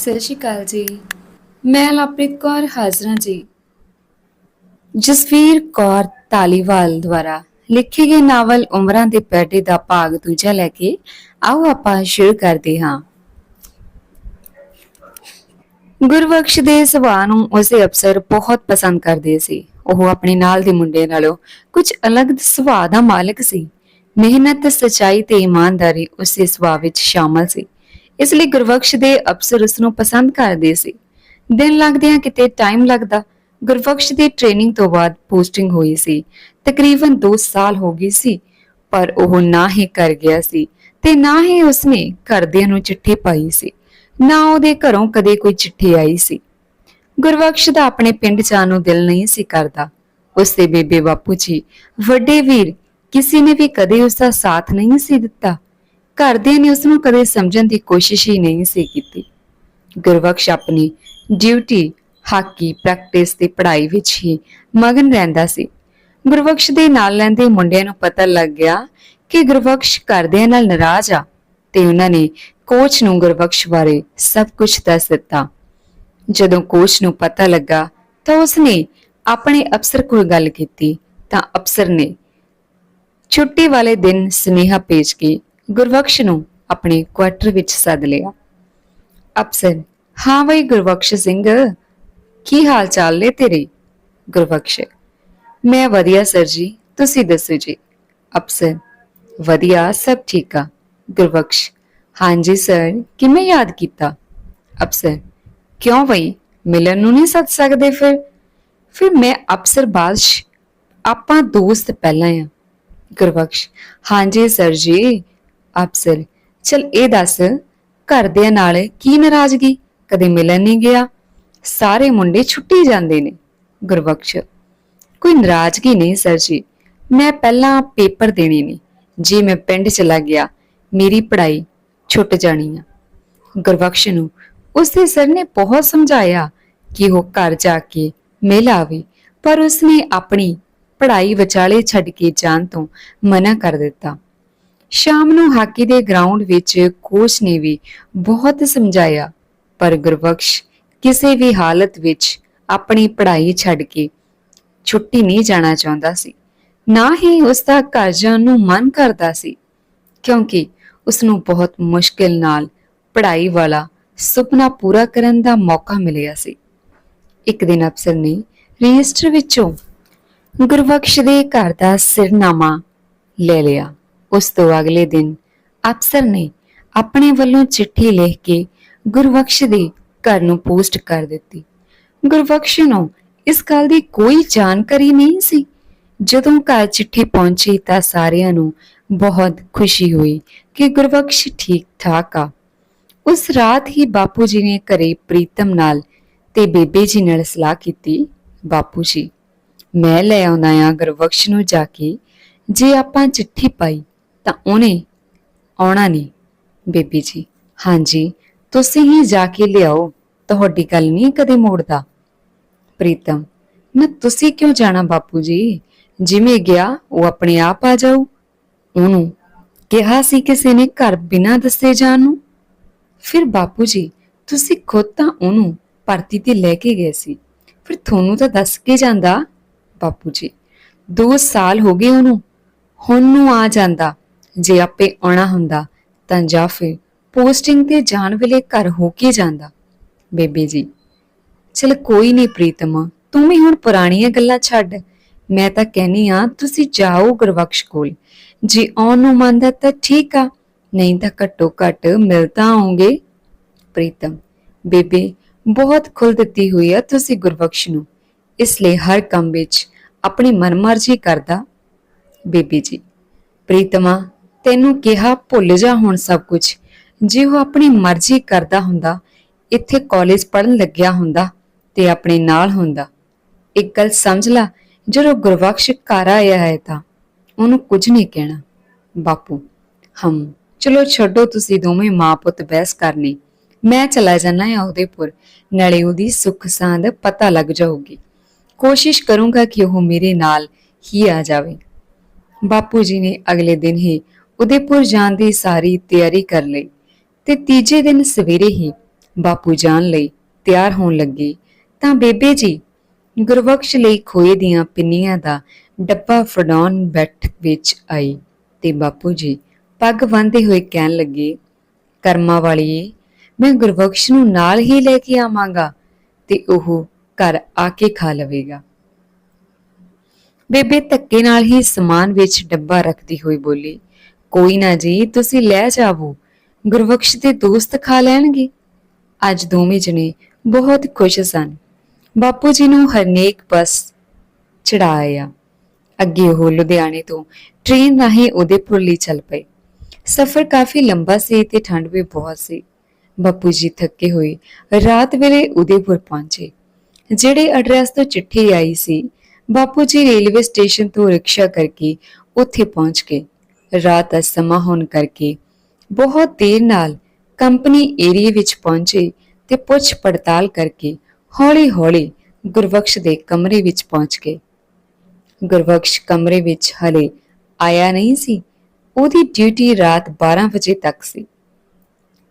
ਸਤਿ ਸ਼੍ਰੀ ਅਕਾਲ ਜੀ। ਮੈਂ ਲਵਪ੍ਰੀਤ ਕੌਰ ਹਾਜ਼ਰਾਂ ਜੀ। ਜਸਵੀਰ ਕੌਰ ਤਾਲੀਵਾਲ ਦੁਆਰਾ ਲਿਖੇ ਗਏ ਨਾਵਲ ਉਮਰਾਂ ਦੇ ਪੈਡੇ ਦਾ ਭਾਗ ਦੂਜਾ ਲੈ ਕੇ ਆਓ ਆਪਾਂ ਸ਼ੁਰੂ ਕਰਦੇ ਹਾਂ। ਗੁਰਬਖਸ਼ ਦੇ ਸੁਭਾਅ ਨੂੰ ਉਸੇ ਅਫਸਰ ਬਹੁਤ ਪਸੰਦ ਕਰਦੇ ਸੀ। ਉਹ ਆਪਣੇ ਨਾਲ ਦੇ ਮੁੰਡੇ ਨਾਲੋਂ ਕੁਝ ਅਲੱਗ ਸੁਭਾਅ ਦਾ ਮਾਲਕ ਸੀ। ਮਿਹਨਤ, ਸਚਾਈ ਤੇ ਇਮਾਨਦਾਰੀ ਉਸੇ ਸੁਭਾਅ ਵਿੱਚ ਸ਼ਾਮਲ ਸੀ। ਇਸ ਲਈ ਗੁਰਬਖਸ਼ ਦੇ ਅਫਸਰ ਉਸ ਨੂੰ ਪਸੰਦ ਕਰਦੇ ਸੀ। ਦਿਨ ਲੱਗਦਿਆਂ ਕਿਤੇ ਟਾਈਮ ਲੱਗਦਾ, ਗੁਰਬਖਸ਼ ਦੀ ਟ੍ਰੇਨਿੰਗ ਤੋਂ ਬਾਅਦ ਪੋਸਟਿੰਗ ਹੋਈ ਸੀ। ਤਕਰੀਬਨ 2 ਸਾਲ ਹੋ ਗਈ ਸੀ, ਪਰ ਉਹ ਨਾ ਹੀ ਕਰ ਗਿਆ ਸੀ ਤੇ ਨਾ ਹੀ ਉਸਨੇ ਘਰਦਿਆਂ ਨੂੰ ਚਿੱਠੀ ਪਾਈ ਸੀ। ਨਾ ਉਹਦੇ ਘਰੋਂ ਕਦੇ ਕੋਈ ਚਿੱਠੀ ਆਈ ਸੀ। ਗੁਰਬਖਸ਼ ਦਾ ਆਪਣੇ ਪਿੰਡ ਜਾਣ ਨੂੰ ਦਿਲ ਨਹੀਂ ਸੀ ਕਰਦਾ। ਉਸਦੇ ਬੇਬੇ ਬਾਪੂ ਜੀ, ਵੱਡੇ ਵੀਰ, ਕਿਸੇ ਨੇ ਵੀ ਕਦੇ ਉਸ ਦਾ ਸਾਥ ਨਹੀਂ ਸੀ ਦਿੱਤਾ। ਘਰਦਿਆਂ ਨੇ ਉਸ ਨੂੰ ਕਦੇ ਸਮਝਣ ਦੀ ਕੋਸ਼ਿਸ਼ ਹੀ ਨਹੀਂ ਸੀ ਕੀਤੀ। ਗੁਰਬਖਸ਼ ਆਪਣੀ ਡਿਊਟੀ ਹਾਕੀ ਪ੍ਰੈਕਟਿਸ ਤੇ ਪੜ੍ਹਾਈ ਵਿੱਚ ਹੀ ਮਗਨ ਰਹਿੰਦਾ ਸੀ। ਗੁਰਬਖਸ਼ ਦੇ ਨਾਲ ਲੈਂਦੇ ਮੁੰਡਿਆਂ ਨੂੰ ਪਤਾ ਲੱਗ ਗਿਆ ਕਿ ਗੁਰਬਖਸ਼ ਘਰਦਿਆਂ ਨਾਲ ਨਾਰਾਜ਼ ਆ ਤੇ ਉਹਨਾਂ ਨੇ ਕੋਚ ਨੂੰ ਗੁਰਬਖਸ਼ ਬਾਰੇ ਸਭ ਕੁਝ ਦੱਸ ਦਿੱਤਾ। ਜਦੋਂ ਕੋਚ ਨੂੰ ਪਤਾ ਲੱਗਾ ਤਾਂ ਉਸਨੇ ਆਪਣੇ ਅਫਸਰ ਕੋਲ ਗੱਲ ਕੀਤੀ ਤਾਂ ਅਫਸਰ ਨੇ, ਛੁੱਟੀ ਵਾਲੇ ਦਿਨ ਸੁਨੇਹਾ ਭੇਜ ਕੇ ਗੁਰਬਖਸ਼ ਨੂੰ ਆਪਣੇ ਕੁਆਟਰ ਵਿੱਚ ਸੱਦ ਲਿਆ। ਅਫਸਰ, ਹਾਂ ਬਈ ਗੁਰਬਖਸ਼ ਸਿੰਘ, ਕੀ ਹਾਲ ਚਾਲ ਨੇ ਤੇਰੇ? ਗੁਰਬਖਸ਼, ਮੈਂ ਵਧੀਆ ਸਰ ਜੀ, ਤੁਸੀਂ ਦੱਸੋ ਜੀ? ਅਫਸਰ, ਵਧੀਆ, ਸਭ ਠੀਕ ਆ। ਗੁਰਬਖਸ਼ ਹਾਂਜੀ ਸਰ, ਕਿਵੇਂ ਯਾਦ ਕੀਤਾ? ਅਫਸਰ, ਕਿਉਂ ਬਈ, ਮਿਲਣ ਨੂੰ ਨਹੀਂ ਸੱਦ ਸਕਦੇ ਫਿਰ? ਫਿਰ ਮੈਂ ਅਫਸਰ ਬਾਦਸ਼, ਆਪਾਂ ਦੋਸਤ ਪਹਿਲਾਂ ਆ। ਗੁਰਬਖਸ਼ ਹਾਂਜੀ ਸਰ ਜੀ ਅਫਸਰ ਚਲ ਇਹ ਦੱਸ, ਘਰਦਿਆਂ ਨਾਲ ਕੀ ਨਾਰਾਜ਼ਗੀ? ਕਦੇ ਮਿਲਣ ਨਹੀਂ ਗਿਆ। ਸਾਰੇ ਮੁੰਡੇ ਛੁੱਟੀ ਜਾਂਦੇ ਨੇ, ਗੁਰਬਖਸ਼। ਕੋਈ ਨਾਰਾਜ਼ਗੀ ਨਹੀਂ, ਸਰ ਜੀ। ਮੈਂ ਪਹਿਲਾਂ ਪੇਪਰ ਦੇਣੇ ਨੇ। ਜੇ ਮੈਂ ਪਿੰਡ ਚਲਾ ਗਿਆ, ਮੇਰੀ ਪੜ੍ਹਾਈ ਛੁੱਟ ਜਾਣੀ ਆ। ਗੁਰਬਖਸ਼ ਨੂੰ ਉਸਦੇ ਸਰ ਨੇ ਬਹੁਤ ਸਮਝਾਇਆ ਕਿ ਉਹ ਘਰ ਜਾ ਕੇ ਮਿਲ ਆਵੇ, ਪਰ ਉਸਨੇ ਆਪਣੀ ਪੜ੍ਹਾਈ ਵਿਚਾਲੇ ਛੱਡ ਕੇ ਜਾਣ ਤੋਂ ਮਨਾ ਕਰ ਦਿੱਤਾ। ਸ਼ਾਮ ਨੂੰ ਹਾਕੀ ਦੇ ਗਰਾਊਂਡ ਵਿੱਚ ਕੋਚ ਨੇ ਵੀ ਬਹੁਤ ਸਮਝਾਇਆ, ਪਰ ਗੁਰਬਖਸ਼ ਕਿਸੇ ਵੀ ਹਾਲਤ ਵਿੱਚ ਆਪਣੀ ਪੜ੍ਹਾਈ ਛੱਡ ਕੇ ਛੁੱਟੀ ਨਹੀਂ ਜਾਣਾ ਚਾਹੁੰਦਾ ਸੀ। ਨਾ ਹੀ ਉਸ ਦਾ ਘਰ ਜਾਣ ਨੂੰ ਮਨ ਕਰਦਾ ਸੀ, ਕਿਉਂਕਿ ਉਸ ਨੂੰ ਬਹੁਤ ਮੁਸ਼ਕਿਲ ਨਾਲ ਪੜ੍ਹਾਈ ਵਾਲਾ ਸੁਪਨਾ ਪੂਰਾ ਕਰਨ ਦਾ ਮੌਕਾ ਮਿਲਿਆ ਸੀ। ਇੱਕ ਦਿਨ ਅਫਸਰ ਨੇ ਰਜਿਸਟਰ ਵਿੱਚੋਂ ਗੁਰਬਖਸ਼ ਦੇ ਘਰ ਦਾ ਸਿਰਨਾਮਾ ਲੈ ਲਿਆ। ਉਸ ਤੋਂ ਅਗਲੇ ਦਿਨ ਅਫਸਰ ਨੇ ਆਪਣੇ ਵੱਲੋਂ ਚਿੱਠੀ ਲਿਖ ਕੇ ਗੁਰਬਖਸ਼ ਦੇ ਘਰ ਨੂੰ ਪੋਸਟ ਕਰ ਦਿੱਤੀ। ਗੁਰਬਖਸ਼ ਨੂੰ ਇਸ ਗੱਲ ਦੀ ਕੋਈ ਜਾਣਕਾਰੀ ਨਹੀਂ ਸੀ। ਜਦੋਂ ਘਰ ਚਿੱਠੀ ਪਹੁੰਚੀ ਤਾਂ ਸਾਰਿਆਂ ਨੂੰ ਬਹੁਤ ਖੁਸ਼ੀ ਹੋਈ ਕਿ ਗੁਰਬਖਸ਼ ਠੀਕ ਠਾਕ ਆ। ਉਸ ਰਾਤ ਹੀ ਬਾਪੂ ਜੀ ਨੇ ਘਰੇ ਪ੍ਰੀਤਮ ਨਾਲ ਤੇ ਬੇਬੇ ਜੀ ਨਾਲ ਸਲਾਹ ਕੀਤੀ, ਬਾਪੂ ਜੀ, ਮੈਂ ਲੈ ਆਉਣਾ ਆ ਗੁਰਬਖਸ਼ ਨੂੰ ਜਾ ਕੇ। ਜੇ ਆਪਾਂ ਚਿੱਠੀ ਪਾਈ ਤਾਂ ਉਹਨੇ ਆਉਣਾ ਨਹੀਂ ਬੇਬੀ ਜੀ। ਹਾਂਜੀ, ਤੁਸੀਂ ਹੀ ਜਾ ਕੇ ਲਿਆਓ। ਤੁਹਾਡੀ ਗੱਲ ਨਹੀਂ ਕਦੇ ਮੋੜਦਾ। ਪ੍ਰੀਤਮ, ਨਾ ਤੁਸੀਂ ਕਿਉਂ ਜਾਣਾ ਬਾਪੂ ਜੀ? ਜਿਵੇਂ ਗਿਆ, ਉਹ ਆਪਣੇ ਆਪ ਆ ਜਾਊ। ਉਹਨੂੰ ਕਿਹਾ ਸੀ ਕਿਸੇ ਨੇ ਘਰ ਬਿਨਾਂ ਦੱਸੇ ਜਾਣ ਨੂੰ। ਫਿਰ ਬਾਪੂ ਜੀ, ਤੁਸੀਂ ਖੁਦ ਤਾਂ ਉਹਨੂੰ ਭਰਤੀ ਤੇ ਲੈ ਕੇ ਗਏ ਸੀ। ਫਿਰ ਤੁਹਾਨੂੰ ਤਾਂ ਦੱਸ ਕੇ ਜਾਂਦਾ। ਬਾਪੂ ਜੀ 2 ਸਾਲ ਹੋ ਗਏ ਉਹਨੂੰ। ਹੁਣ ਨੂੰ ਆ ਜਾਂਦਾ। ਜੇ ਆਪੇ ਆਉਣਾ ਹੁੰਦਾ, ਤਾਂ ਜਾਂ ਫਿਰ ਪੋਸਟਿੰਗ ਤੇ ਜਾਣ ਵੇਲੇ ਘਰ ਹੋ ਕੇ ਜਾਂਦਾ। ਬੇਬੇ ਜੀ, ਚਲ ਕੋਈ ਨਹੀਂ ਪ੍ਰੀਤਮ, ਤੂੰ ਵੀ ਹੁਣ ਪੁਰਾਣੀਆਂ ਗੱਲਾਂ ਛੱਡ। ਮੈਂ ਤਾਂ ਕਹਿਨੀ ਆ ਤੁਸੀਂ ਜਾਓ ਗੁਰਬਖਸ਼ ਕੋਲ। ਜੇ ਆਉਣ ਨੂੰ ਮੰਨਦਾ ਤਾਂ ਠੀਕ ਆ, ਨਹੀਂ ਤਾਂ ਘੱਟੋ ਘੱਟ ਮਿਲ ਤਾਂ ਆਉਂਗੇ। ਪ੍ਰੀਤਮ, ਬੇਬੇ, ਬਹੁਤ ਖੁੱਲ ਦਿੱਤੀ ਹੋਈ ਆ ਤੁਸੀਂ ਗੁਰਬਖਸ਼ ਨੂੰ। ਇਸ ਲਈ ਹਰ ਕੰਮ ਵਿੱਚ ਆਪਣੀ ਮਨਮਰਜ਼ੀ ਕਰਦਾ। ਬੇਬੀ ਜੀ, ਪ੍ਰੀਤਮਾ ਤੈਨੂੰ ਕਿਹਾ ਭੁੱਲ ਜਾ ਹੁਣ ਸਭ ਕੁਝ। ਜੇ ਉਹ ਆਪਣੀ ਮਰਜ਼ੀ ਕਰਦਾ ਹੁੰਦਾ, ਇੱਥੇ ਕਾਲਜ ਪੜਨ ਲੱਗਿਆ ਹੁੰਦਾ ਤੇ ਆਪਣੇ ਨਾਲ ਹੁੰਦਾ। ਇੱਕ ਗੱਲ ਸਮਝ ਲੈ, ਜਦੋਂ ਗੁਰਬਖਸ਼ ਘਰ ਆਇਆ ਹੈ ਤਾਂ ਉਹਨੂੰ ਕੁਝ ਨਹੀਂ ਕਹਿਣਾ। ਬਾਪੂ, ਹਮ, ਚਲੋ ਛੱਡੋ ਤੁਸੀਂ ਦੋਵੇਂ ਮਾਂ ਪੁੱਤ ਬਹਿਸ ਕਰਨੀ। ਮੈਂ ਚਲਾ ਜਾਣਾ ਹੈ ਉਹਦੇਪੁਰ ਨਾਲੇ ਉਹਦੀ ਸੁੱਖ ਸਾਂਦ ਪਤਾ ਲੱਗ ਜਾਊਗੀ। ਕੋਸ਼ਿਸ਼ ਕਰੂੰਗਾ ਕਿ ਉਹ ਮੇਰੇ ਨਾਲ ਹੀ ਆ ਜਾਵੇ। ਬਾਪੂ ਜੀ ਨੇ ਅਗਲੇ ਦਿਨ ਹੀ ਉਦੇਪੁਰ ਜਾਣ ਦੀ ਸਾਰੀ ਤਿਆਰੀ ਕਰ ਲਈ ਤੇ ਤੀਜੇ ਦਿਨ ਸਵੇਰੇ ਹੀ ਬਾਪੂ ਜਾਣ ਲਈ ਤਿਆਰ ਹੋਣ ਲੱਗੇ। ਤਾਂ ਬੇਬੇ ਜੀ, ਗੁਰਬਖਸ਼ ਲਈ ਖੋਏ ਦੀਆਂ ਪਿੰਨੀਆਂ ਦਾ ਡੱਬਾ ਫੜਾਉਣ ਬੈਠ ਵਿੱਚ ਆਈ ਤੇ ਬਾਪੂ ਜੀ ਪੱਗ ਬੰਨ੍ਹਦੇ ਹੋਏ ਕਹਿਣ ਲੱਗੇ, ਕਰਮਾਂ ਵਾਲੀਏ, ਮੈਂ ਗੁਰਬਖਸ਼ ਨੂੰ ਨਾਲ ਹੀ ਲੈ ਕੇ ਆਵਾਂਗਾ ਤੇ ਉਹ ਘਰ ਆ ਕੇ ਖਾ ਲਵੇਗਾ। ਬੇਬੇ ਧੱਕੇ ਨਾਲ ਹੀ ਸਮਾਨ ਵਿੱਚ ਡੱਬਾ ਰੱਖਦੀ ਹੋਈ ਬੋਲੀ ਕੋਈ ਨਾ ਜੀ, ਤੁਸੀਂ ਲੈ ਜਾਵੋ। ਗੁਰਬਖਸ਼ ਦੇ ਦੋਸਤ ਖਾ ਲੈਣਗੇ। ਅੱਜ ਦੋਵੇਂ ਜਣੇ ਬਹੁਤ ਖੁਸ਼ ਸਨ। ਬਾਪੂ ਜੀ ਨੂੰ ਹਰਨੇਕ ਬੱਸ ਚੜਾਇਆ ਅੱਗੇ ਉਹ ਲੁਧਿਆਣੇ ਤੋਂ ਟ੍ਰੇਨ ਰਾਹੀਂ ਉਦੈਪੁਰ ਲਈ ਚੱਲ ਪਏ। ਸਫ਼ਰ ਕਾਫੀ ਲੰਬਾ ਸੀ ਤੇ ਠੰਡ ਵੀ ਬਹੁਤ ਸੀ। ਬਾਪੂ ਜੀ ਥੱਕੇ ਹੋਏ ਰਾਤ ਵੇਲੇ ਉਦੈਪੁਰ ਪਹੁੰਚੇ। ਜਿਹੜੇ ਐਡਰੈਸ ਤੋਂ ਚਿੱਠੀ ਆਈ ਸੀ, ਬਾਪੂ ਜੀ ਰੇਲਵੇ ਸਟੇਸ਼ਨ ਤੋਂ ਰਿਕਸ਼ਾ ਕਰਕੇ ਉੱਥੇ ਪਹੁੰਚ ਗਏ। ਰਾਤ ਦਾ ਸਮਾਂ ਹੋਣ ਕਰਕੇ ਬਹੁਤ ਦੇਰ ਨਾਲ ਕੰਪਨੀ ਏਰੀਏ ਵਿੱਚ ਪਹੁੰਚੇ ਤੇ ਪੁੱਛ ਪੜਤਾਲ ਕਰਕੇ ਹੌਲੀ-ਹੌਲੀ ਗੁਰਬਖਸ਼ ਦੇ ਕਮਰੇ ਵਿੱਚ ਪਹੁੰਚ ਗਏ। ਗੁਰਬਖਸ਼ ਕਮਰੇ ਵਿੱਚ ਹਲੇ ਆਇਆ ਨਹੀਂ ਸੀ। ਉਹਦੀ ਡਿਊਟੀ ਰਾਤ 12 ਵਜੇ ਤੱਕ ਸੀ।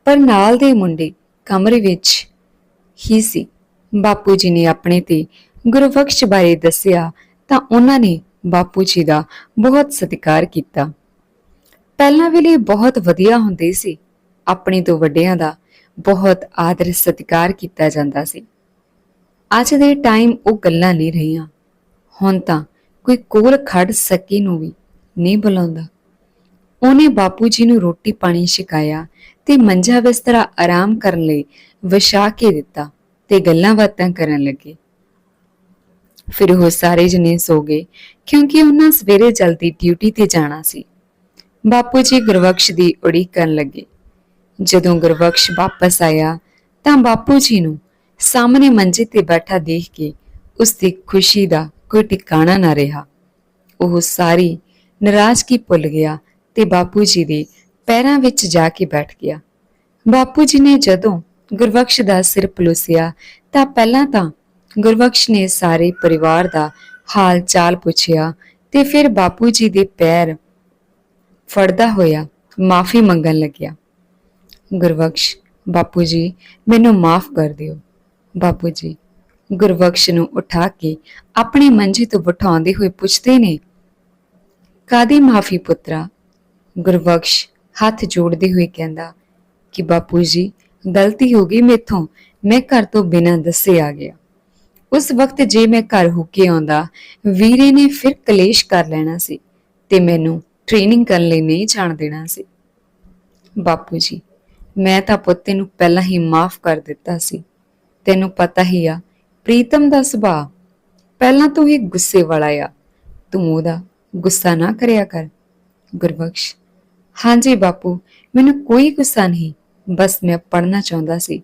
ਪਰ ਨਾਲ ਦੇ ਮੁੰਡੇ ਕਮਰੇ ਵਿੱਚ ਹੀ ਸੀ। ਬਾਪੂ ਜੀ ਨੇ ਆਪਣੇ ਤੇ ਗੁਰਬਖਸ਼ ਬਾਰੇ ਦੱਸਿਆ ਤਾਂ ਉਹਨਾਂ ਨੇ ਬਾਪੂ ਜੀ ਦਾ ਬਹੁਤ ਸਤਿਕਾਰ ਕੀਤਾ। ਪਹਿਲਾਂ ਵੇਲੇ ਬਹੁਤ ਵਧੀਆ ਹੁੰਦੇ ਸੀ। ਆਪਣੇ ਤੋਂ ਵੱਡਿਆਂ ਦਾ ਬਹੁਤ ਆਦਰ ਸਤਿਕਾਰ ਕੀਤਾ ਜਾਂਦਾ ਸੀ। ਅੱਜ ਦੇ ਟਾਈਮ ਉਹ ਗੱਲਾਂ ਨਹੀਂ ਰਹੀਆਂ। ਹੁਣ ਤਾਂ ਕੋਈ ਕੋਲ ਖੜ ਸਕੀ ਨੂੰ ਵੀ ਨਹੀਂ ਬੁਲਾਉਂਦਾ। ਉਹਨੇ ਬਾਪੂ ਜੀ ਨੂੰ ਰੋਟੀ ਪਾਣੀ ਛਕਾਇਆ ਤੇ ਮੰਜਾ ਬਿਸਤਰਾ ਆਰਾਮ ਕਰਨ ਲਈ ਵਿਛਾ ਕੇ ਦਿੱਤਾ ਤੇ ਗੱਲਾਂ ਬਾਤਾਂ ਕਰਨ ਲੱਗੇ। ਫਿਰ ਉਹ ਸਾਰੇ ਜਣੇ ਸੋ ਗਏ ਕਿਉਂਕਿ ਉਹਨਾਂ ਸਵੇਰੇ ਜਲਦੀ ਡਿਊਟੀ ਤੇ ਜਾਣਾ ਸੀ। ਬਾਪੂ ਜੀ ਗੁਰਬਖਸ਼ ਦੀ ਉਡੀਕ ਕਰਨ ਲੱਗੇ। ਜਦੋਂ ਗੁਰਬਖਸ਼ ਵਾਪਸ ਆਇਆ, ਤਾਂ ਬਾਪੂ ਜੀ ਨੂੰ ਸਾਹਮਣੇ ਮੰਜੇ ਤੇ ਬੈਠਾ ਦੇਖ ਕੇ ਉਸ ਦੀ ਖੁਸ਼ੀ ਦਾ ਕੋਈ ਟਿਕਾਣਾ ਨਾ ਰਿਹਾ। ਉਹ ਸਾਰੀ ਨਾਰਾਜ਼ਗੀ ਭੁੱਲ ਗਿਆ ਤੇ ਬਾਪੂ ਜੀ ਦੇ ਪੈਰਾਂ ਵਿੱਚ ਜਾ ਕੇ ਬੈਠ ਗਿਆ। ਬਾਪੂ ਜੀ ਨੇ ਜਦੋਂ ਗੁਰਬਖਸ਼ ਦਾ ਸਿਰ ਪਲੋਸਿਆ, ਤਾਂ ਪਹਿਲਾਂ ਤਾਂ ਗੁਰਬਖਸ਼ ਨੇ ਸਾਰੇ ਪਰਿਵਾਰ ਦਾ ਹਾਲ ਚਾਲ ਪੁੱਛਿਆ ਤੇ ਫਿਰ ਬਾਪੂ ਜੀ ਦੇ ਪੈਰ ਫੜਦਾ ਹੋਇਆ ਮਾਫੀ ਮੰਗਣ ਲੱਗਿਆ। ਗੁਰਬਖਸ਼, ਬਾਪੂ ਜੀ, ਮੈਨੂੰ ਮਾਫ ਕਰ ਦਿਓ। ਬਾਪੂ ਜੀ, ਗੁਰਬਖਸ਼ ਨੂੰ ਉਠਾ ਕੇ ਆਪਣੇ ਮੰਜੇ ਤੋਂ ਬਿਠਾਉਂਦੇ ਹੋਏ ਪੁੱਛਦੇ ਨੇ ਕਾਦੀ ਮਾਫੀ ਪੁੱਤਰਾ? ਗੁਰਬਖਸ਼ ਹੱਥ ਜੋੜਦੇ ਹੋਏ ਕਹਿੰਦਾ, ਕਿ ਬਾਪੂ ਜੀ, ਗਲਤੀ ਹੋ ਗਈ ਮੇਥੋਂ, ਮੈਂ ਘਰ ਤੋਂ ਬਿਨਾਂ ਦੱਸੇ ਆ ਗਿਆ। ਉਸ ਵਕਤ ਜੇ ਮੈਂ ਘਰ ਹੋ ਕੇ ਆਉਂਦਾ, ਵੀਰੇ ਨੇ ਫਿਰ ਕਲੇਸ਼ ਕਰ ਲੈਣਾ ਸੀ ਤੇ ਮੈਨੂੰ ਟ੍ਰੇਨਿੰਗ ਕਰਨ ਲਈ ਨਹੀਂ ਜਾਣ ਦੇਣਾ ਸੀ। ਬਾਪੂ ਜੀ, ਮੈਂ ਤਾਂ ਪੁੱਤੇ ਨੂੰ ਪਹਿਲਾਂ ਹੀ ਮਾਫ ਕਰ ਦਿੱਤਾ ਸੀ। ਤੈਨੂੰ ਪਤਾ ਹੀ ਆ, ਪ੍ਰੀਤਮ ਦਾ ਸੁਭਾਅ। ਪਹਿਲਾਂ ਤੋਂ ਹੀ ਗੁੱਸੇ ਵਾਲਾ ਆ। ਤੂੰ ਉਹਦਾ ਗੁੱਸਾ ਨਾ ਕਰਿਆ ਕਰ। ਗੁਰਬਖਸ਼, ਹਾਂਜੀ ਬਾਪੂ, ਮੈਨੂੰ ਕੋਈ ਗੁੱਸਾ ਨਹੀਂ। ਬਸ ਮੈਂ ਪੜ੍ਹਨਾ ਚਾਹੁੰਦਾ ਸੀ।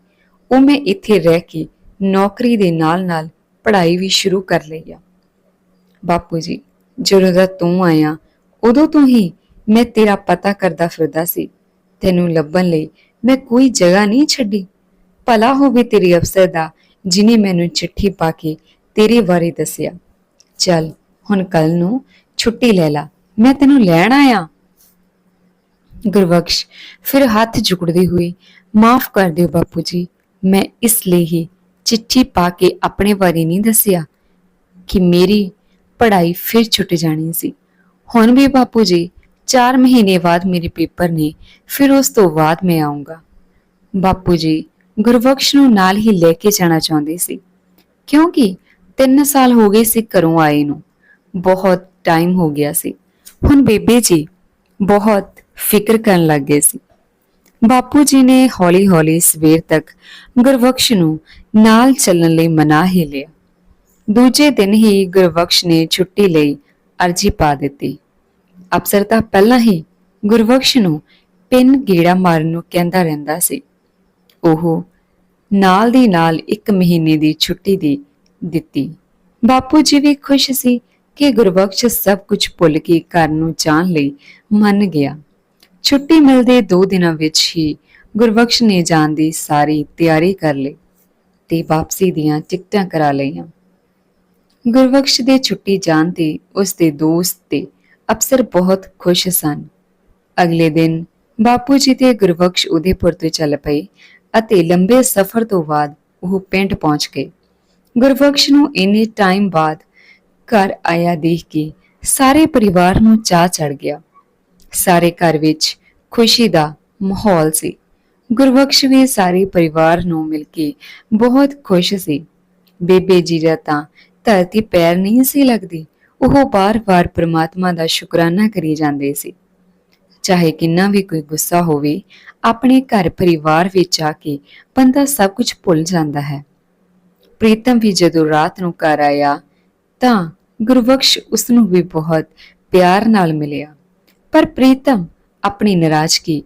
ਉਹ ਮੈਂ ਇੱਥੇ ਰਹਿ ਕੇ ਨੌਕਰੀ ਦੇ ਨਾਲ-ਨਾਲ ਪੜ੍ਹਾਈ ਵੀ ਸ਼ੁਰੂ ਕਰ ਲਈ ਆ। ਬਾਪੂ ਜੀ, ਜਦੋਂ ਦਾ ਤੂੰ ਆਇਆ ਉਦੋਂ ਤੋਂ ਹੀ ਮੈਂ ਤੇਰਾ ਪਤਾ ਕਰਦਾ ਫਿਰਦਾ ਸੀ। ਤੈਨੂੰ ਲੱਭਣ ਲਈ ਮੈਂ ਕੋਈ ਜਗ੍ਹਾ ਨਹੀਂ ਛੱਡੀ। ਭਲਾ ਹੋਵੇ ਤੇਰੀ ਅਫਸਰ ਦਾ, ਜਿਨੇ ਮੈਨੂੰ ਚਿੱਠੀ ਪਾ ਕੇ ਤੇਰੇ ਬਾਰੇ ਦੱਸਿਆ। ਚੱਲ, ਹੁਣ ਕੱਲ ਨੂੰ ਛੁੱਟੀ ਲੈ ਲਾ। ਮੈਂ ਤੈਨੂੰ ਲੈਣ ਆਇਆ। ਗੁਰਬਖਸ਼ ਫਿਰ ਹੱਥ ਜੁਕੜਦੇ ਹੋਏ, ਮਾਫ ਕਰ ਦਿਓ ਬਾਪੂ ਜੀ, ਮੈਂ ਇਸ ਲਈ ਹੀ ਚਿੱਠੀ ਪਾ ਕੇ ਆਪਣੇ ਬਾਰੇ ਨਹੀਂ ਦੱਸਿਆ ਕਿ ਮੇਰੀ ਪੜ੍ਹਾਈ ਫਿਰ ਛੁੱਟ ਜਾਣੀ ਸੀ। ਹੁਣ ਵੀ ਬਾਪੂ ਜੀ 4 ਮਹੀਨੇ ਬਾਅਦ ਮੇਰੇ ਪੇਪਰ ਨੇ, ਫਿਰ ਉਸ ਤੋਂ ਬਾਅਦ ਮੈਂ ਆਉਂਗਾ ਬਾਪੂ ਜੀ, ਗੁਰਬਖਸ਼ ਨੂੰ ਨਾਲ ਹੀ ਲੈ ਕੇ ਜਾਣਾ ਚਾਹੁੰਦੇ ਸੀ। ਕਿਉਂਕਿ 3 ਸਾਲ ਹੋ ਗਏ ਸੀ ਘਰੋਂ ਆਏ ਨੂੰ। ਬਹੁਤ ਟਾਈਮ ਹੋ ਗਿਆ ਸੀ। ਹੁਣ ਬੇਬੇ ਜੀ, ਬਹੁਤ ਫਿਕਰ ਕਰਨ ਲੱਗ ਗਏ ਸੀ। ਬਾਪੂ ਜੀ ਨੇ ਹੌਲੀ-ਹੌਲੀ ਸਵੇਰ ਤੱਕ ਗੁਰਬਖਸ਼ ਨੂੰ ਨਾਲ ਚੱਲਣ ਲਈ ਮਨਾ ਹੀ ਲਿਆ। ਦੂਜੇ ਦਿਨ ਹੀ ਗੁਰਬਖਸ਼ ਨੇ ਛੁੱਟੀ ਲਈ ਅਰਜੀ ਪਾ ਦਿੱਤੀ। ਅਫਸਰ ਤਾਂ ਪਹਿਲਾਂ ਹੀ ਗੁਰਬਖਸ਼ ਨੂੰ ਪਿੰਨ ਗੇੜਾ ਮਾਰਨ ਨੂੰ ਕਹਿੰਦਾ ਰਹਿੰਦਾ ਸੀ। ਉਹ ਨਾਲ ਦੀ ਨਾਲ ਇੱਕ ਮਹੀਨੇ ਦੀ ਛੁੱਟੀ ਦੀ ਦਿੱਤੀ। ਬਾਪੂ ਜੀ ਵੀ ਖੁਸ਼ ਸੀ ਕਿ ਗੁਰਬਖਸ਼ ਸਭ ਕੁਝ ਭੁੱਲ ਕੇ ਘਰ ਨੂੰ ਜਾਣ ਲਈ ਮੰਨ ਗਿਆ। ਛੁੱਟੀ ਮਿਲਦੇ 2 ਦਿਨਾਂ ਵਿੱਚ ਹੀ ਗੁਰਬਖਸ਼ ਨੇ ਜਾਣ ਦੀ ਸਾਰੀ ਤਿਆਰੀ ਕਰ ਲਈ ਤੇ ਵਾਪਸੀ ਦੀਆਂ ਟਿਕਟਾਂ ਕਰਾ ਲਈਆਂ। ਗੁਰਬਖਸ਼ ਦੇ ਛੁੱਟੀ ਜਾਣ ਤੇ ਉਸ ਦੇ ਦੋਸਤ ਤੇ ਅਫਸਰ ਬਹੁਤ ਖੁਸ਼ ਸਨ। ਅਗਲੇ ਦਿਨ ਬਾਪੂ ਜੀ ਤੇ ਗੁਰਬਖਸ਼ ਉਦੇਪੁਰ ਤੋਂ ਚੱਲ ਪਏ ਅਤੇ ਲੰਬੇ ਸਫ਼ਰ ਤੋਂ ਬਾਅਦ ਉਹ ਪਿੰਡ ਪਹੁੰਚ ਗਏ। ਗੁਰਬਖਸ਼ ਨੂੰ ਇੰਨੇ ਟਾਈਮ ਬਾਅਦ ਘਰ ਆਇਆ ਦੇਖ ਕੇ ਸਾਰੇ ਪਰਿਵਾਰ ਨੂੰ ਚਾਹ ਚੜ ਗਿਆ। ਸਾਰੇ ਘਰ ਵਿੱਚ ਖੁਸ਼ੀ ਦਾ ਮਾਹੌਲ ਸੀ। ਗੁਰਬਖਸ਼ ਵੀ ਸਾਰੇ ਪਰਿਵਾਰ ਨੂੰ ਮਿਲ ਕੇ ਬਹੁਤ ਖੁਸ਼ ਸੀ। ਬੇਬੇ ਜੀ ਦਾ ਤਾਂ ਧਰਤੀ ਪੈਰ ਨਹੀਂ ਸੀ ਲੱਗਦੀ, ਉਹ ਬਾਰ-ਬਾਰ ਪ੍ਰਮਾਤਮਾ ਦਾ ਸ਼ੁਕਰਾਨਾ ਕਰੀ ਜਾਂਦੇ ਸੀ। ਚਾਹੇ ਕਿੰਨਾ ਵੀ ਕੋਈ ਗੁੱਸਾ ਹੋਵੇ, ਆਪਣੇ ਘਰ ਪਰਿਵਾਰ ਵਿੱਚ ਆ ਕੇ ਬੰਦਾ ਸਭ ਕੁਝ ਭੁੱਲ ਜਾਂਦਾ ਹੈ। ਪ੍ਰੀਤਮ ਵੀ ਜਦੋਂ ਰਾਤ ਨੂੰ ਘਰ ਆਇਆ, ਤਾਂ ਗੁਰਬਖਸ਼ ਉਸ ਨੂੰ ਵੀ ਬਹੁਤ ਪਿਆਰ ਨਾਲ ਮਿਲਿਆ। ਪਰ ਪ੍ਰੀਤਮ ਆਪਣੀ ਨਾਰਾਜ਼ਗੀ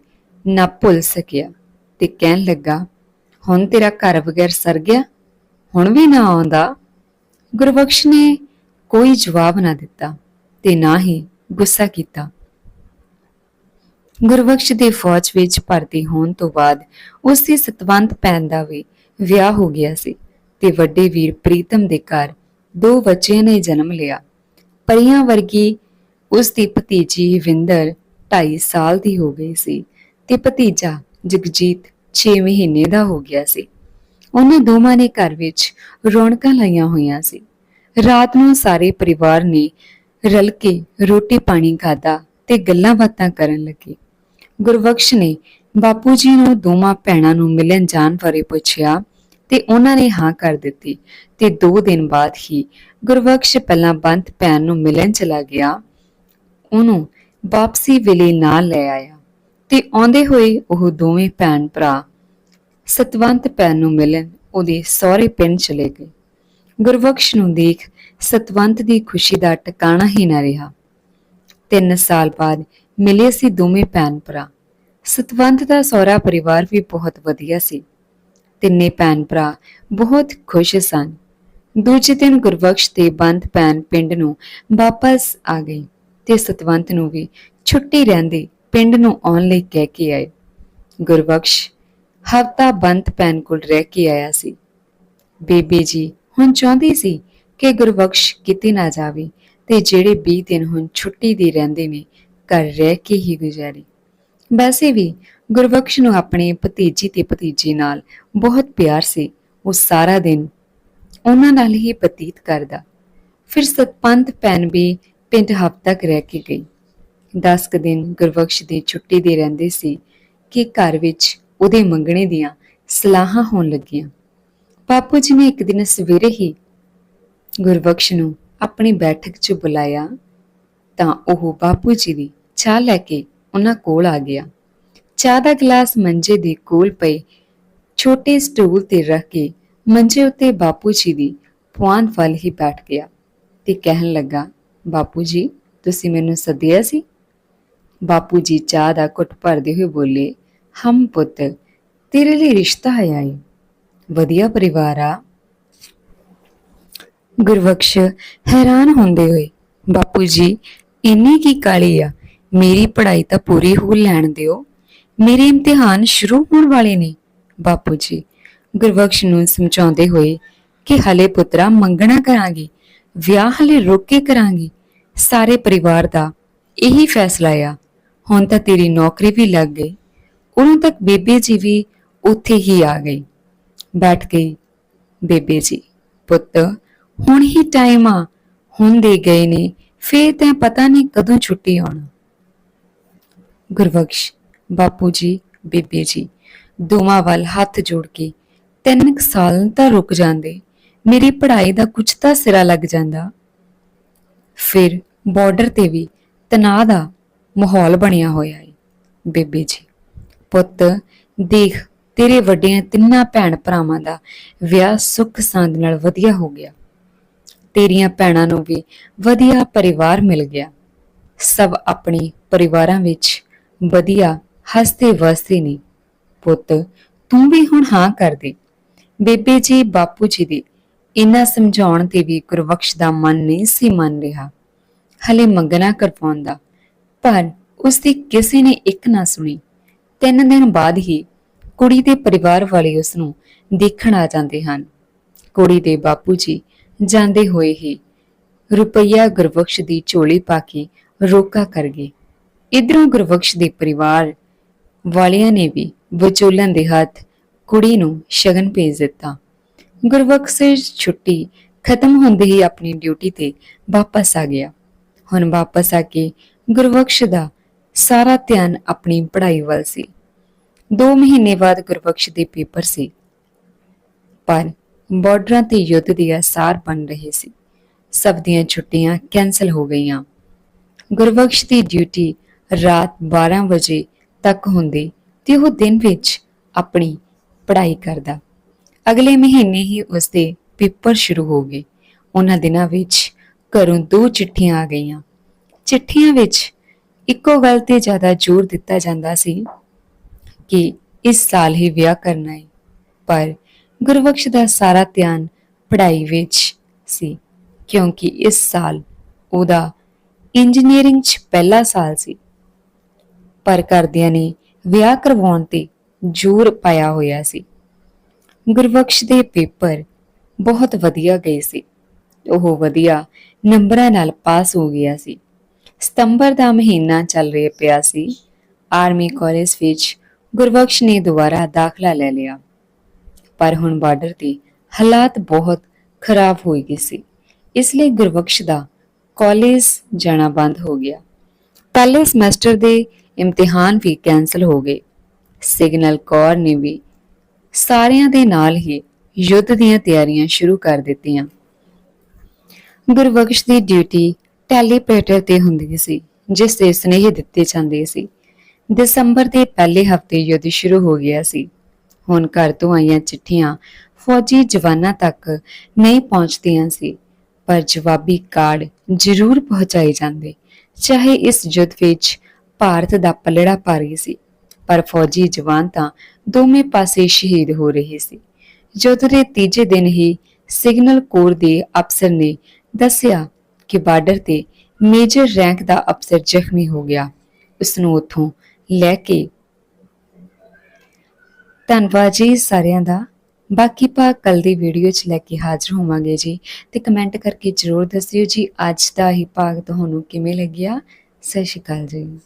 ਨਾ ਭੁੱਲ ਸਕਿਆ ਤੇ ਕਹਿਣ ਲੱਗਾ, ਹੁਣ ਤੇਰਾ ਘਰ ਬਗੈਰ ਸਰ ਗਿਆ? ਹੁਣ ਵੀ ਨਾ ਆਉਂਦਾ? ਗੁਰਬਖਸ਼ ਨੇ ਕੋਈ ਜਵਾਬ ਨਾ ਦਿੱਤਾ ਤੇ ਨਾ ਹੀ ਗੁੱਸਾ ਕੀਤਾ। ਗੁਰਬਖਸ਼ ਦੇ ਫੌਜ ਵਿੱਚ ਭਰਤੀ ਹੋਣ ਤੋਂ ਬਾਅਦ ਉਸ ਦੀ ਸਤਵੰਤ ਭੈਣ ਦਾ ਵੀ ਵਿਆਹ ਹੋ ਗਿਆ ਸੀ ਤੇ ਵੱਡੇ ਵੀਰ ਪ੍ਰੀਤਮ ਦੇ ਘਰ ਦੋ ਬੱਚਿਆਂ ਨੇ ਜਨਮ ਲਿਆ। ਪਰੀਆਂ ਵਰਗੀ ਉਸ ਦੀ ਭਤੀਜੀ ਵਿੰਦਰ 2.5 ਸਾਲ ਦੀ ਹੋ ਗਈ ਸੀ ਤੇ ਭਤੀਜਾ ਜਗਜੀਤ 6 ਮਹੀਨੇ ਦਾ ਹੋ ਗਿਆ ਸੀ। ਉਹਨਾਂ ਦੋਵਾਂ ਨੇ ਘਰ ਵਿੱਚ ਰੌਣਕਾਂ ਲਾਈਆਂ ਹੋਈਆਂ ਸੀ। ਰਾਤ ਨੂੰ ਸਾਰੇ ਪਰਿਵਾਰ ਨੇ ਰਲ ਕੇ ਰੋਟੀ ਪਾਣੀ ਖਾਦਾ ਤੇ ਗੱਲਾਂ ਬਾਤਾਂ ਕਰਨ ਲੱਗੇ। ਗੁਰਬਖਸ਼ ਨੇ ਬਾਪੂ ਜੀ ਨੂੰ ਦੋਵਾਂ ਭੈਣਾਂ ਨੂੰ ਮਿਲਣ ਜਾਣ ਬਾਰੇ ਪੁੱਛਿਆ ਤੇ ਉਹਨਾਂ ਨੇ ਹਾਂ ਕਰ ਦਿੱਤੀ ਤੇ 2 ਦਿਨ ਬਾਅਦ ਹੀ ਗੁਰਬਖਸ਼ ਪਹਿਲਾਂ ਬੰਤ ਭੈਣ ਨੂੰ ਮਿਲਣ ਚਲਾ ਗਿਆ। ਉਹਨੂੰ ਵਾਪਸੀ ਵੇਲੇ ਨਾਲ ਲੈ ਆਇਆ ਤੇ ਆਉਂਦੇ ਹੋਏ ਉਹ ਦੋਵੇਂ ਭੈਣ ਭਰਾ ਸਤਵੰਤ ਭੈਣ ਨੂੰ ਮਿਲਣ ਉਹਦੇ ਸਹੁਰੇ ਪਿੰਡ ਚਲੇ ਗਏ। ਗੁਰਬਖਸ਼ ਨੂੰ ਦੇਖ ਸਤਵੰਤ ਦੀ ਖੁਸ਼ੀ ਦਾ ਟਿਕਾਣਾ ਹੀ ਨਾ ਰਿਹਾ। ਤਿੰਨ ਸਾਲ ਬਾਅਦ ਮਿਲੇ ਸੀ ਦੋਵੇਂ ਭੈਣ ਭਰਾ। ਸਤਵੰਤ ਦਾ ਸਹੁਰਾ ਪਰਿਵਾਰ ਵੀ ਬਹੁਤ ਵਧੀਆ ਸੀ। ਤਿੰਨੇ ਭੈਣ ਭਰਾ ਬਹੁਤ ਖੁਸ਼ ਸਨ। ਦੂਜੇ ਦਿਨ ਗੁਰਬਖਸ਼ ਤੇ ਬੰਦ ਭੈਣ ਪਿੰਡ ਨੂੰ ਵਾਪਸ ਆ ਗਈ ਤੇ ਸਤਵੰਤ ਨੂੰ ਵੀ ਛੁੱਟੀ ਰਹਿੰਦੀ ਪਿੰਡ ਨੂੰ ਆਉਣ ਲਈ ਕਹਿ ਕੇ ਆਏ। ਗੁਰਬਖਸ਼ ਹਫਤਾ ਬੰਤ ਭੈਣ ਕੋਲ ਰਹਿ ਕੇ ਆਇਆ ਸੀ। ਬੇਬੇ ਜੀ, ਹੁਣ ਚਾਹੁੰਦੀ ਸੀ ਕਿ ਗੁਰਬਖਸ਼ ਕਿਤੇ ਨਾ ਜਾਵੇ ਤੇ ਜਿਹੜੇ 20 ਦਿਨ ਹੁਣ ਛੁੱਟੀ ਦੇ ਰਹਿੰਦੇ ਨੇ, ਘਰ ਰਹਿ ਕੇ ਹੀ ਗੁਜ਼ਾਰੇ। ਵੈਸੇ ਵੀ ਗੁਰਬਖਸ਼ ਨੂੰ ਆਪਣੇ ਭਤੀਜੀ ਤੇ ਭਤੀਜੇ ਨਾਲ ਬਹੁਤ ਪਿਆਰ ਸੀ। ਉਹ ਸਾਰਾ ਦਿਨ ਉਹਨਾਂ ਨਾਲ ਹੀ ਬਤੀਤ ਕਰਦਾ। ਫਿਰ ਸਤਪੰਤ ਭੈਣ ਵੀ ਪਿੰਡ ਹਫ਼ਤਾ ਤੱਕ ਰਹਿ ਕੇ ਗਈ। 10 ਕੁ ਦਿਨ ਗੁਰਬਖਸ਼ ਦੀ ਛੁੱਟੀ ਦੇ ਰਹਿੰਦੇ ਸੀ ਕਿ ਘਰ ਵਿੱਚ ਉਹਦੇ ਮੰਗਣੇ ਦੀਆਂ ਸਲਾਹਾਂ ਹੋਣ ਲੱਗੀਆਂ। ਬਾਪੂ ਜੀ ਨੇ ਇੱਕ ਦਿਨ ਸਵੇਰੇ ਹੀ ਗੁਰਬਖਸ਼ ਨੂੰ ਆਪਣੀ ਬੈਠਕ 'ਚ ਬੁਲਾਇਆ ਤਾਂ ਉਹ ਬਾਪੂ ਜੀ ਦੀ ਚਾਹ ਲੈ ਕੇ ਉਹਨਾਂ ਕੋਲ ਆ ਗਿਆ। ਚਾਹ ਦਾ ਗਲਾਸ ਮੰਜੇ ਦੇ ਕੋਲ ਪਏ ਛੋਟੇ ਸਟੂਲ ਤੇ ਰੱਖ ਕੇ ਮੰਜੇ ਉੱਤੇ ਬਾਪੂ ਜੀ ਦੀ ਪੁਆਨ ਫਲ ਹੀ ਬੈਠ ਗਿਆ ਤੇ ਕਹਿਣ ਲੱਗਾ, ਬਾਪੂ ਜੀ, ਤੁਸੀਂ ਮੈਨੂੰ ਸੱਦਿਆ ਸੀ? ਬਾਪੂ ਜੀ ਚਾਹ ਦਾ ਘੁੱਟ ਭਰਦੇ ਹੋਏ ਬੋਲੇ ਹਮ ਪੁੱਤ, ਤੇਰੇ ਲਈ ਰਿਸ਼ਤਾ ਆਇਆ ਏ। ਵਧੀਆ ਪਰਿਵਾਰ ਆ। ਗੁਰਬਖਸ਼ ਹੈਰਾਨ ਹੁੰਦੇ ਹੋਏ, ਬਾਪੂ ਜੀ, ਇੰਨੀ ਕੀ ਕਾਲੀ ਆ? ਮੇਰੀ ਪੜ੍ਹਾਈ ਤਾਂ ਪੂਰੀ ਹੋ ਲੈਣ ਦਿਓ। ਮੇਰੇ ਇਮਤਿਹਾਨ ਸ਼ੁਰੂ ਹੋਣ ਵਾਲੇ ਨੇ, ਬਾਪੂ ਜੀ। ਗੁਰਬਖਸ਼ ਨੂੰ ਸਮਝਾਉਂਦੇ ਹੋਏ ਕਿ ਹਲੇ ਪੁੱਤਰਾ ਮੰਗਣਾ ਕਰਾਂਗੀ, ਵਿਆਹ ਹਲੇ ਰੁਕ ਕੇ ਕਰਾਂਗੇ। ਸਾਰੇ ਪਰਿਵਾਰ ਦਾ ਇਹੀ ਫੈਸਲਾ ਆ। ਹੁਣ ਤਾਂ ਤੇਰੀ ਨੌਕਰੀ ਵੀ ਲੱਗ ਗਈ। ਉਦੋਂ ਤੱਕ ਬੇਬੇ ਜੀ ਵੀ ਉੱਥੇ ਹੀ ਆ ਗਈ ਬੈਠ ਗਈ ਬੇਬੇ ਜੀ, ਪੁੱਤ, ਹੁਣ ਹੀ ਟਾਈਮ ਆ। ਹੁਣ ਦੇ ਗਏ ਨੇ, ਫੇਰ ਤਾਂ ਪਤਾ ਨਹੀਂ ਕਦੋਂ ਛੁੱਟੀ ਆਉਣਾ। ਗੁਰਬਖਸ਼, ਬਾਪੂ ਜੀ, ਬੇਬੇ ਜੀ, ਦੋਵਾਂ ਵੱਲ ਹੱਥ ਜੋੜ ਕੇ ਤਿੰਨ ਕੁ ਸਾਲ ਤਾਂ ਰੁਕ ਜਾਂਦੇ। ਮੇਰੀ ਪੜ੍ਹਾਈ ਦਾ ਕੁਝ ਤਾਂ ਸਿਰਾ ਲੱਗ ਜਾਂਦਾ। ਫਿਰ ਬਾਰਡਰ ਤੇ ਵੀ ਤਣਾਅ ਦਾ ਮਾਹੌਲ ਬਣਿਆ ਹੋਇਆ ਹੈ ਬੇਬੇ ਜੀ। ਪੁੱਤ, ਦੇਖ, ਤੇਰੇ ਵੱਡਿਆਂ ਤਿੰਨਾਂ ਭੈਣ ਭਰਾਵਾਂ ਦਾ ਵਿਆਹ ਸੁੱਖ ਸਾਂਦ ਨਾਲ ਵਧੀਆ ਹੋ ਗਿਆ। ਤੇਰੀਆਂ ਭੈਣਾਂ ਨੂੰ ਵੀ ਵਧੀਆ ਪਰਿਵਾਰ ਮਿਲ ਗਿਆ। ਸਭ ਆਪਣੇ ਪਰਿਵਾਰਾਂ ਵਿੱਚ ਵਧੀਆ ਹੱਸਦੇ ਵਸਦੇ ਨੇ। ਪੁੱਤ, ਤੂੰ ਵੀ ਹੁਣ ਹਾਂ ਕਰ ਦੇ। ਬੇਬੇ ਜੀ, ਬਾਪੂ ਜੀ ਦੀ ਇਨਾ ਸਮਝਾਉਣ ਤੇ ਵੀ ਗੁਰਬਖਸ਼ ਦਾ ਮਨ ਨਹੀਂ ਸੀ ਮੰਨ ਰਿਹਾ। ਹਲੇ ਮੰਗਣਾ ਕਰਵਾਉਂਦਾ, ਪਰ ਉਸ ਦੀ ਕਿਸੇ ਨੇ ਇੱਕ ਨਾ ਸੁਣੀ। ਤਿੰਨ ਦਿਨ ਬਾਅਦ ਹੀ ਕੁੜੀ ਦੇ ਪਰਿਵਾਰ ਵਾਲੇ ਉਸ ਨੂੰ ਦੇਖਣ ਆ ਜਾਂਦੇ ਹਨ। ਕੁੜੀ ਦੇ ਬਾਪੂ ਜੀ ਜਾਂਦੇ ਹੋਏ ਹੀ ਰੁਪਈਆ ਗੁਰਬਖਸ਼ ਦੀ ਝੋਲੀ ਪਾ ਕੇ ਰੋਕਾ ਕਰ ਗਏ। ਇਧਰੋਂ ਗੁਰਬਖਸ਼ ਦੇ ਪਰਿਵਾਰ ਵਾਲਿਆਂ ਨੇ ਵੀ ਵਿਚੋਲਨ ਦੇ ਹੱਥ ਕੁੜੀ ਨੂੰ ਸ਼ਗਨ ਭੇਜ ਦਿੱਤਾ। ਗੁਰਬਖਸ਼ ਛੁੱਟੀ ਖਤਮ ਹੁੰਦੇ ਹੀ ਆਪਣੀ ਡਿਊਟੀ ਤੇ ਵਾਪਸ ਆ ਗਿਆ। ਹੁਣ ਵਾਪਸ ਆ ਕੇ ਗੁਰਬਖਸ਼ ਦਾ ਸਾਰਾ ਧਿਆਨ ਆਪਣੀ ਪੜ੍ਹਾਈ ਵੱਲ ਸੀ। 2 ਮਹੀਨੇ ਬਾਅਦ ਗੁਰਬਖਸ਼ ਦੇ ਪੇਪਰ ਸੀ। ਪਰ ਬਾਰਡਰਾਂ ਤੇ ਯੁੱਧ ਦੀ ਆਸਾਰ ਬਣ ਰਹੇ ਸੀ। ਸਭ ਦੀਆਂ ਛੁੱਟੀਆਂ ਕੈਨਸਲ ਹੋ ਗਈਆਂ। ਗੁਰਬਖਸ਼ ਦੀ ਡਿਊਟੀ ਰਾਤ 12 ਵਜੇ ਤੱਕ ਹੁੰਦੀ ਤੇ ਉਹ ਦਿਨ ਵਿੱਚ ਆਪਣੀ ਪੜ੍ਹਾਈ ਕਰਦਾ। ਅਗਲੇ ਮਹੀਨੇ ਹੀ ਉਸਦੇ ਪੇਪਰ ਸ਼ੁਰੂ ਹੋ ਗਏ। ਉਹਨਾਂ ਦਿਨਾਂ ਵਿੱਚ ਘਰੋਂ ਦੋ ਚਿੱਠੀਆਂ ਆ ਗਈਆਂ। ਚਿੱਠੀਆਂ ਵਿੱਚ ਇੱਕੋ ਗੱਲ ਤੇ ਜ਼ਿਆਦਾ ਜ਼ੋਰ ਦਿੱਤਾ ਜਾਂਦਾ ਸੀ ਕਿ ਇਸ ਸਾਲ ਹੀ ਵਿਆਹ ਕਰਨਾ ਹੈ ਪਰ ਗੁਰਬਖਸ਼ ਦਾ ਸਾਰਾ ਧਿਆਨ ਪੜ੍ਹਾਈ ਵਿੱਚ ਸੀ, ਕਿਉਂਕਿ ਇਸ ਸਾਲ ਉਹਦਾ ਇੰਜੀਨੀਅਰਿੰਗ 'ਚ ਪਹਿਲਾ ਸਾਲ ਸੀ। ਪਰ ਘਰਦਿਆਂ ਨੇ ਵਿਆਹ ਕਰਵਾਉਣ ਤੇ ਜ਼ੋਰ ਪਾਇਆ ਹੋਇਆ ਸੀ। ਗੁਰਬਖਸ਼ ਦੇ ਪੇਪਰ ਬਹੁਤ ਵਧੀਆ ਗਏ ਸੀ। ਉਹ ਵਧੀਆ ਨੰਬਰਾਂ ਨਾਲ ਪਾਸ ਹੋ ਗਿਆ ਸੀ। ਸਤੰਬਰ ਦਾ ਮਹੀਨਾ ਚੱਲ ਰਿਹਾ ਪਿਆ ਸੀ। ਆਰਮੀ ਕਾਲਜ ਵਿੱਚ ਗੁਰਬਖਸ਼ ਨੇ ਦੁਬਾਰਾ ਦਾਖਲਾ ਲੈ ਲਿਆ। ਪਰ ਹੁਣ ਬਾਰਡਰ ਤੇ ਹਾਲਾਤ ਬਹੁਤ ਖਰਾਬ ਹੋ ਗਏ ਸੀ। ਇਸ ਲਈ ਗੁਰਬਖਸ਼ ਦਾ ਕਾਲਜ ਜਾਣਾ ਬੰਦ ਹੋ ਗਿਆ। ਪਹਿਲੇ ਸਮੈਸਟਰ ਦੇ ਇਮਤਿਹਾਨ ਵੀ ਕੈਨਸਲ ਹੋ ਗਏ। ਸਿਗਨਲ ਕੌਰ ਨੇ ਵੀ ਸਾਰਿਆਂ ਦੇ ਨਾਲ ਹੀ ਯੁੱਧ ਦੀਆਂ ਤਿਆਰੀਆਂ ਸ਼ੁਰੂ ਕਰ ਦਿੱਤੀਆਂ। ਗੁਰਬਖਸ਼ ਦੀ ਡਿਊਟੀ ਟੈਲੀਪ੍ਰੇਟਰ ਤੇ ਹੁੰਦੀ ਸੀ, ਜਿਸ ਦੇ ਸੁਨੇਹੇ ਦਿੱਤੇ ਜਾਂਦੇ ਸੀ। ਦਸੰਬਰ ਦੇ ਪਹਿਲੇ ਹਫ਼ਤੇ ਯੁੱਧ ਸ਼ੁਰੂ ਹੋ ਗਿਆ ਸੀ। ਹੁਣ ਘਰ ਤੋਂ ਆਈਆਂ ਚਿੱਠੀਆਂ ਫੌਜੀ ਜਵਾਨਾਂ ਤੱਕ ਨਹੀਂ ਪਹੁੰਚਦੀਆਂ ਸੀ, ਪਰ ਜਵਾਬੀ ਕਾਰਡ ਜ਼ਰੂਰ ਪਹੁੰਚਾਏ ਜਾਂਦੇ, ਚਾਹੇ ਇਸ ਯੁੱਧ ਵਿੱਚ ਭਾਰਤ ਦਾ ਪਲੜਾ ਭਾਰੀ ਸੀ। ਪਰ ਫੌਜੀ ਜਵਾਨ ਤਾਂ ਦੋਵੇਂ ਪਾਸੇ ਸ਼ਹੀਦ ਹੋ ਰਹੇ ਸੀ। ਯੁੱਧ ਦੇ ਤੀਜੇ ਦਿਨ ਹੀ ਸਿਗਨਲ ਕੋਰ ਦੇ ਅਫਸਰ ਨੇ ਦੱਸਿਆ ਕਿ ਬਾਰਡਰ ਤੇ ਮੇਜਰ ਰੈਂਕ ਦਾ ਅਫਸਰ ਜ਼ਖਮੀ ਹੋ ਗਿਆ। ਉਸ ਨੂੰ ਉੱਥੋਂ ਲੈ ਕੇ ਧੰਨਵਾਦ ਜੀ ਸਾਰਿਆਂ ਦਾ। ਬਾਕੀ ਭਾਗ ਕੱਲ ਦੀ ਵੀਡੀਓ 'ਚ ਲੈ ਕੇ ਹਾਜ਼ਰ ਹੋਵਾਂਗੇ ਜੀ। ਤੇ ਕਮੈਂਟ ਕਰਕੇ ਜਰੂਰ ਦੱਸਿਓ ਜੀ, ਅੱਜ ਦਾ ਹੀ ਭਾਗ ਤੁਹਾਨੂੰ ਕਿਵੇਂ ਲੱਗਿਆ? ਸਤਿ ਸ਼੍ਰੀ ਅਕਾਲ ਜੀ।